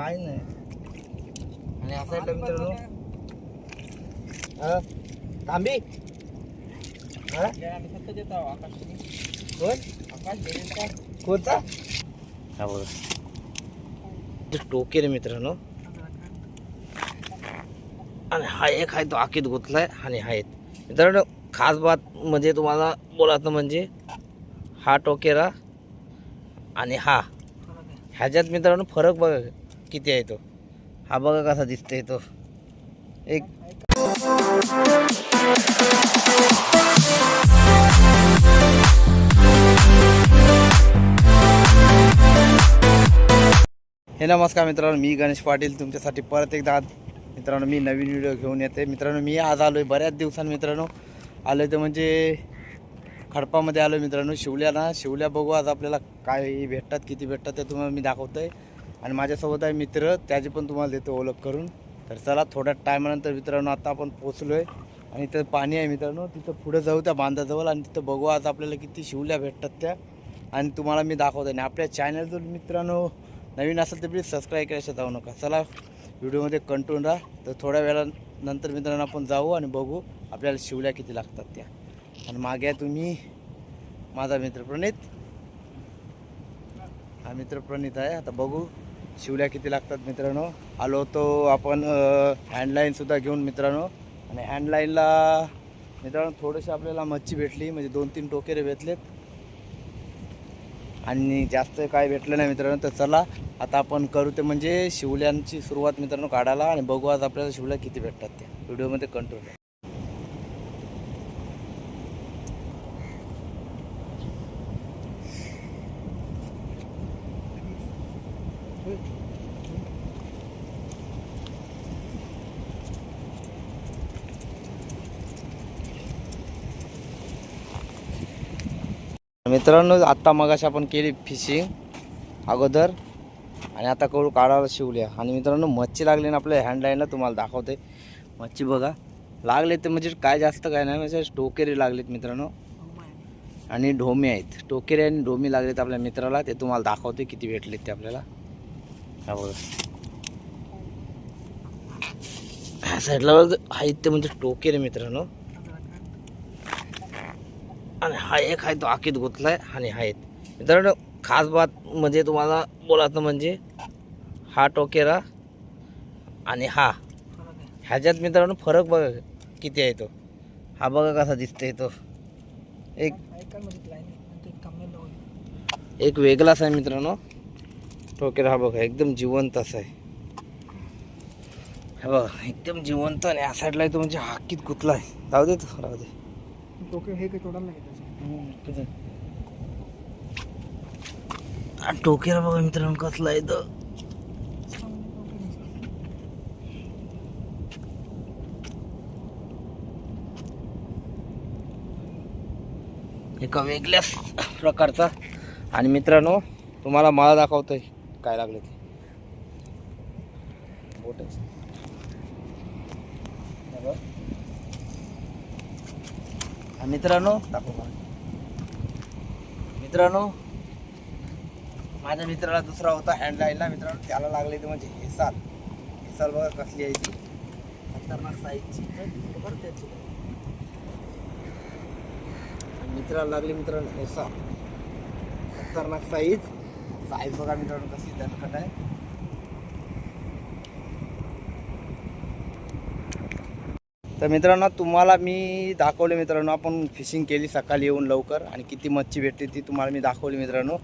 काय नाही आणि असा आहे मित्रांनो. अं, तांबी? कोणता? हा बघा. टोके रे मित्रांनो. आणि हा एक आहे तो आखीत गुतलाय आणि हा एक. मित्रांनो खास बात म्हणजे तुम्हाला बोलायचं म्हणजे हा टोकेरा आणि हा. ह्याच्यात मित्रांनो फरक बघा. किती आहे तो? हा बघा कसा दिसतोय तो. एक हे नमस्कार मित्रांनो मी गणेश पाटील तुमच्यासाठी परत एकदा मित्रांनो मी नवीन व्हिडिओ घेऊन येते. मित्रांनो मी आज आलो आहे बऱ्याच दिवसांनी मित्रांनो. आलो आहे ते म्हणजे खडपामध्ये आलो मित्रांनो शिवल्या ना शिवल्या बघू आज आपल्याला काय भेटतात किती भेटतात ते तुम्हाला मी दाखवतो आहे आणि माझ्यासोबत आहे मित्र त्याची पण तुम्हाला देतो ओळख करून. तर चला थोड्या टायमानंतर मित्रांनो आता आपण पोचलो आहे आणि इथं पाणी आहे मित्रांनो तिथं पुढं जाऊ त्या बांधाजवळ आणि तिथं बघू आज आपल्याला किती शिवल्या भेटतात त्या. आणि तुम्हाला मी दाखवतो आणि आपल्या चॅनल जर मित्रांनो नवीन असेल तर प्लीज सबस्क्राईब करायचं जाऊ नका. चला व्हिडिओमध्ये कंटून राहा. तर थोड्या वेळानंतर मित्रांनो आपण जाऊ आणि बघू आपल्याला शिवल्या किती लागतात त्या. आणि मागे तुम्ही माझा मित्र प्रणित. हा मित्र प्रणित आहे. आता बघू. शिवल्या किती लागतात मित्रांनो? आलो होतो आपण हँडलाईनसुद्धा घेऊन मित्रांनो. आणि हँडलाईनला मित्रांनो थोडीशी आपल्याला मच्छी भेटली म्हणजे दोन तीन टोकेरे भेटलेत. आणि जास्त काय भेटलं नाही मित्रांनो तर चला आता आपण करू ते म्हणजे शिवल्यांची सुरुवात मित्रांनो काढायला. आणि बघू आज आपल्याला शिवल्या किती भेटतात त्या. व्हिडिओमध्ये कंट्रोल मित्रांनो आत्ता मगाशी आपण केली फिशिंग अगोदर. आणि आता करू काढायला शिवल्या. आणि मित्रांनो मच्छी लागली ना आपल्या हँडलाईनला तुम्हाला दाखवते. मच्छी बघा. लागले ते म्हणजे काय जास्त काय नाही म्हणजे टोकेरी लागलेत मित्रांनो. आणि ढोमे आहेत. टोकेरी आणि ढोमी लागलेत आपल्या मित्राला. ते तुम्हाला दाखवते किती भेटलेत ते आपल्याला. हा बघा. ह्या साईडला आहेत ते म्हणजे टोकेरी मित्रांनो. आणि हा एक आहे तो आखीत गुतलाय आणि हा एक. मित्रांनो खास बात म्हणजे तुम्हाला बोलायचं म्हणजे हा टोकेरा आणि हा. ह्याच्यात मित्रांनो फरक बघा किती आहे तो. हा बघा कसा दिसतोय तो. एक एक वेगळाच आहे मित्रांनो. टोकेरा हा बघा एकदम जिवंत असा आहे. हा बघा एकदम जिवंत आणि या साईडला तो म्हणजे हाकीत गुतला आहे जाऊ दे तो राहू दे. टोके हे काही तोडायला नाही त्याचं हो, बघा मित्रांनो कसला आहे तर एका वेगळ्याच प्रकारचा. आणि मित्रांनो तुम्हाला मला दाखवतोय काय लागले ते. बोट. आहे. मित्रांनो मित्रांनो माझ्या मित्राला दुसरा होता हँडलाईनला मित्रांनो त्याला लागले ते म्हणजे हेसाल. हेसाल बघा कसली आहे ती. खतरनाक साईजची बरोबर त्याची. मित्राला लागली मित्रांनो हेसाल. खतरनाक साईज साईज बघा मित्रांनो कसली दणकट आहे. तर मित्रांनो तुम्हाला मी दाखवले मित्रांनो आपण फिशिंग केली सकाळी येऊन लवकर आणि किती मच्छी भेटते ती तुम्हाला मी दाखवली मित्रांनो.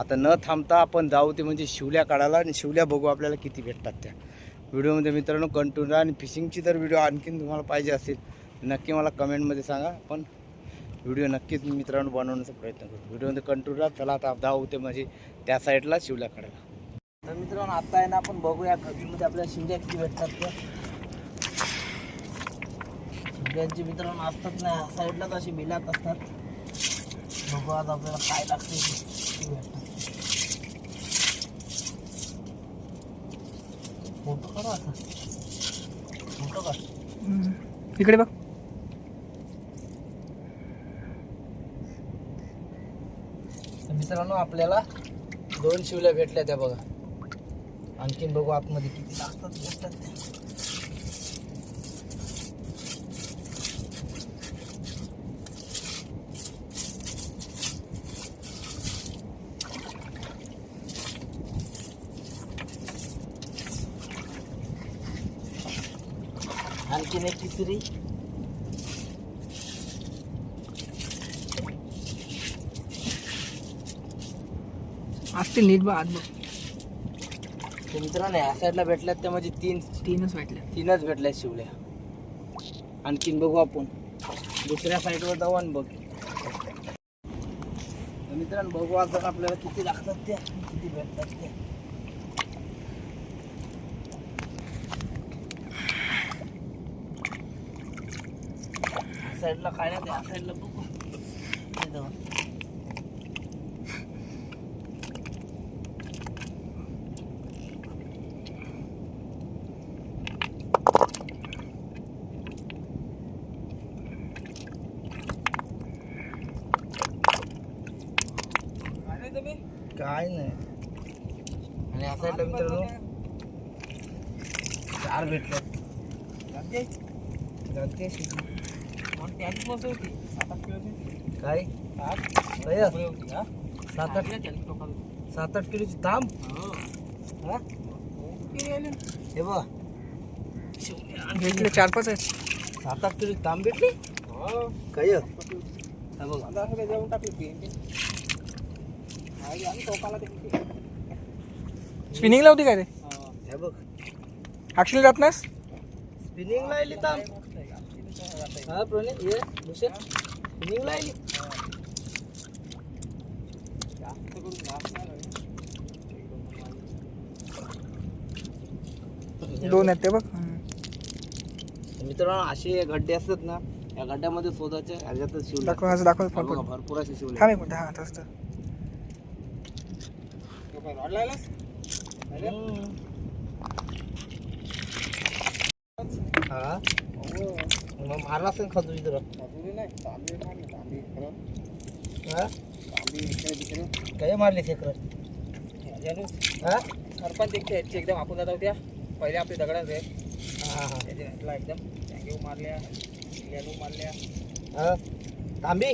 आता न थांबता आपण जाऊ ते म्हणजे शिवल्या काढायला आणि शिवल्या बघू आपल्याला किती भेटतात त्या. व्हिडिओमध्ये मित्रांनो कंटिन्यू राहा आणि फिशिंगची जर व्हिडिओ आणखीन तुम्हाला पाहिजे असेल नक्की मला कमेंटमध्ये सांगा. पण व्हिडिओ नक्कीच मित्रांनो बनवण्याचा प्रयत्न करू. व्हिडिओमध्ये कंटिन्यू राहा चला आता जाऊ ते म्हणजे त्या साईडला शिवल्या काढायला. तर मित्रांनो आता आहे ना आपण बघूया खबीमध्ये आपल्याला शिवल्या किती भेटतात त्या शिवल्यांची मित्रांनो असतात ना साईडलाच अशी मिलात असतात. बघू आज आपल्याला काय लागते फोटो काढा आता. फोटो काढ. इकडे बघ. तर मित्रांनो आपल्याला दोन शिवल्या भेटल्या त्या बघा. आणखीन बघू आतमध्ये किती लागतात भेटतात ते. एक तिसरी असतील नीट बघ आत बघ. ते मित्रांनो ह्या साईडला भेटल्यात त्या म्हणजे तीन तीनच वाटल्या. तीनच भेटल्या शिवल्या. आणखीन बघू आपण. दुसऱ्या साईडवर जाऊ आणि बघ. तर मित्रांनो बघू आता आपल्याला किती लागतात त्या किती भेटतात त्या साईडला काय नाही त्या साईडला बघू. काय नाही. आणि या साईडला मित्रांनो चार भेटले. काय काय? सात आठ सात आठ किलोची तांब हा? हे? बघ. भेटले चार पाच आहेत. सात आठ किलोची तांब भेटली? काय हे? बघ. स्पिनिंगला होती काय रे? हे. बघ. अक्षल जात नाहीस? स्पिनिंग लायली तांब हा प्रणित ये भूषण. स्पिनिंग लायली दोन आहेत ते बघ. मित्रांनो असे गड्डे असतात ना या गड्ड्यामध्ये शोधायचे. ह्याच्यातच शिवले दाखव असं दाखव हा भरपूर असे शिवले थांब एक मिनिट हा तसं तर. हम्म. हा. मग मारला असेल खजू इकडं. हा? काय मारले खेकर. हा? सरपंच एक ह्याची एकदम आपण जात होत्या पहिले आपले दगडाच आहे हा हा. त्याच्या एकदम टँगेव मारल्या लेनू मारल्या हा? तांबी?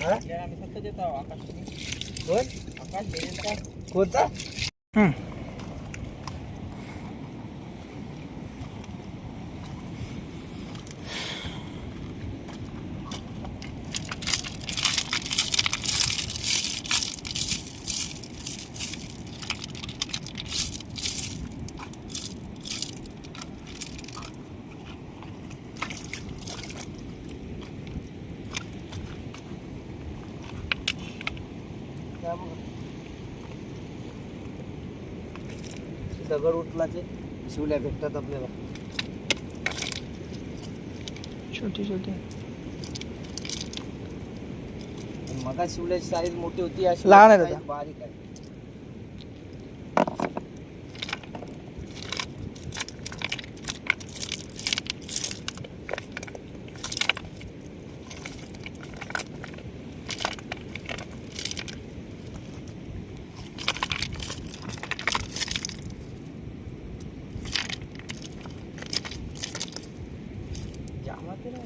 हा? आम्ही फक्त देतो आकाश कोण आकाश कोणता दगड उठलाचे शिवल्या भेटतात आपल्याला. छोटी छोटी. मगा शिवल्याची साईज मोठी होती या लहान आहे दादा. बारीक आहे जामात आहे ना.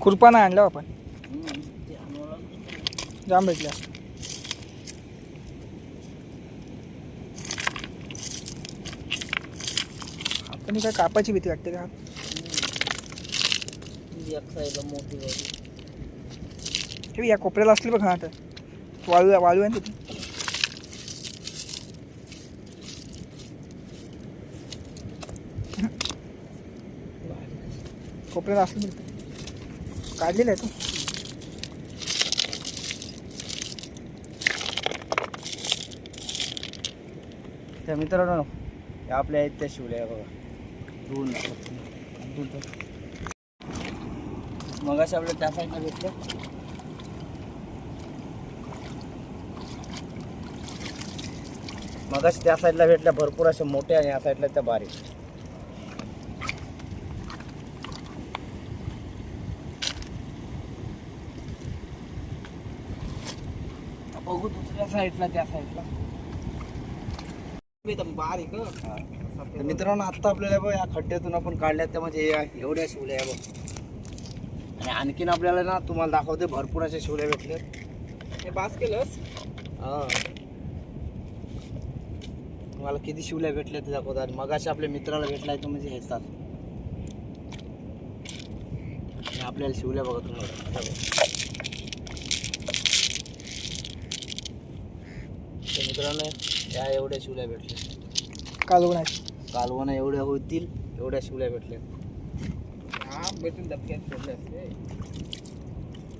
खुरपा नाही आणला आपण. जाम भेटल्या. आपण काय कापाची भीती वाटते का? मोठी या कोपऱ्याला असली बघ हा आता वाळू वाळू आहे ना तिथे. कोपऱ्याला असली बघ काढलेला आहे तो. त्या मित्रांनो या आपल्या आहेत त्या शिवल्या बघा. दोन. दोन. मग अशा आपल्या त्या साईडला भेटल्या मग त्या साईडला भेटल्या भरपूर अशा मोठ्या आणि या साईडला त्या बारीक बघू दुसऱ्या साईडला त्या साईडला मित्रांनो आत्ता आपल्याला बघ या खड्ड्यातून आपण काढल्या त्या म्हणजे एवढ्या शिवल्या बघ. आणि आणखीन आपल्याला ना तुम्हाला दाखवते भरपूर अशा शिवल्या भेटल्यात. हे बास केलंस हा. तुम्हाला किती शिवल्या भेटल्या ते दाखवतात आणि मगाशी आपल्या मित्राला भेटलाय तो म्हणजे हे आपल्याला शिवल्या बघा तुम्हाला आता बघ. तर मित्रांनो या एवढ्या शिवल्या भेटल्या. कालवण आहे कालवणं एवढ्या होतील एवढ्या शिवल्या भेटल्या. हा भेटून धपक्यात सोडले असते.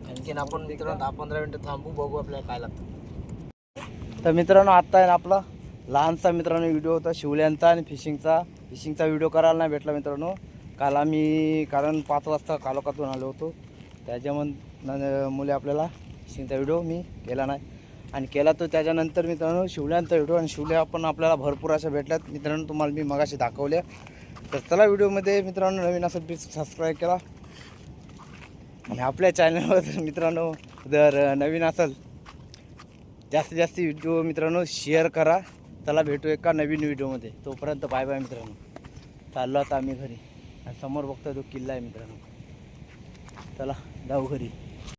आणखीन आपण मित्रांनो दहा पंधरा मिनटं थांबू बघू आपल्याला काय लागतं. तर मित्रांनो आत्ता आहे ना आपला लहानसा मित्रांनो व्हिडिओ होता शिवल्यांचा आणि फिशिंगचा. फिशिंगचा व्हिडिओ करायला नाही भेटला मित्रांनो. काल आम्ही कारण पाच वाजता कालोखातून आलो होतो. त्याच्यामुळे मुले आपल्याला फिशिंगचा व्हिडिओ मी केला नाही. आणि केला तो त्याच्यानंतर मित्रांनो शिवल्यानंतर व्हिडिओ आणि शिवल्या पण आपल्याला भरपूर अशा भेटल्यात. मित्रांनो तुम्हाला मी मगाशी दाखवल्या. तर चला व्हिडिओमध्ये मित्रांनो नवीन असं प्लीज सबस्क्राईब करा. आणि आपल्या चॅनलवर जर मित्रांनो जर नवीन असेल जास्तीत जास्त व्हिडिओ मित्रांनो शेअर करा. चला भेटू एका नवीन व्हिडिओमध्ये. तोपर्यंत बाय बाय मित्रांनो. चाललो आता आम्ही घरी. आणि समोर बघतोय तो किल्ला आहे मित्रांनो. चला जाऊ घरी.